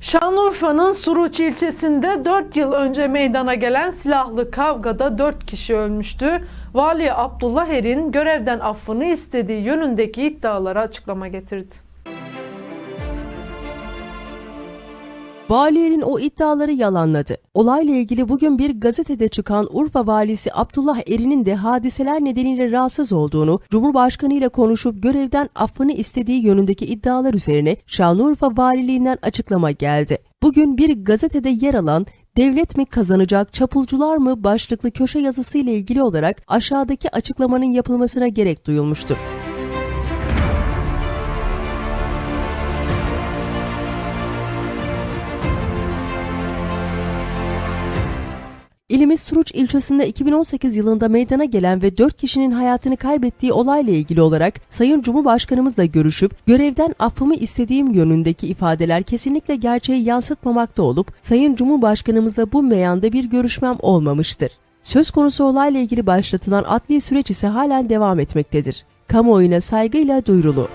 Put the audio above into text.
Şanlıurfa'nın Suruç ilçesinde 4 yıl önce meydana gelen silahlı kavgada 4 kişi ölmüştü. Vali Abdullah Er'in görevden affını istediği yönündeki iddialara açıklama getirdi. Valilerin o iddiaları yalanladı. Olayla ilgili bugün bir gazetede çıkan Urfa valisi Abdullah Erin'in de hadiseler nedeniyle rahatsız olduğunu, Cumhurbaşkanı ile konuşup görevden affını istediği yönündeki iddialar üzerine Şanlıurfa Valiliğinden açıklama geldi. Bugün bir gazetede yer alan Devlet mi kazanacak, çapulcular mı başlıklı köşe yazısı ile ilgili olarak aşağıdaki açıklamanın yapılmasına gerek duyulmuştur. İlimiz Suruç ilçesinde 2018 yılında meydana gelen ve 4 kişinin hayatını kaybettiği olayla ilgili olarak Sayın Cumhurbaşkanımızla görüşüp görevden affımı istediğim yönündeki ifadeler kesinlikle gerçeği yansıtmamakta olup Sayın Cumhurbaşkanımızla bu meyanda bir görüşmem olmamıştır. Söz konusu olayla ilgili başlatılan adli süreç ise halen devam etmektedir. Kamuoyuna saygıyla duyurulu.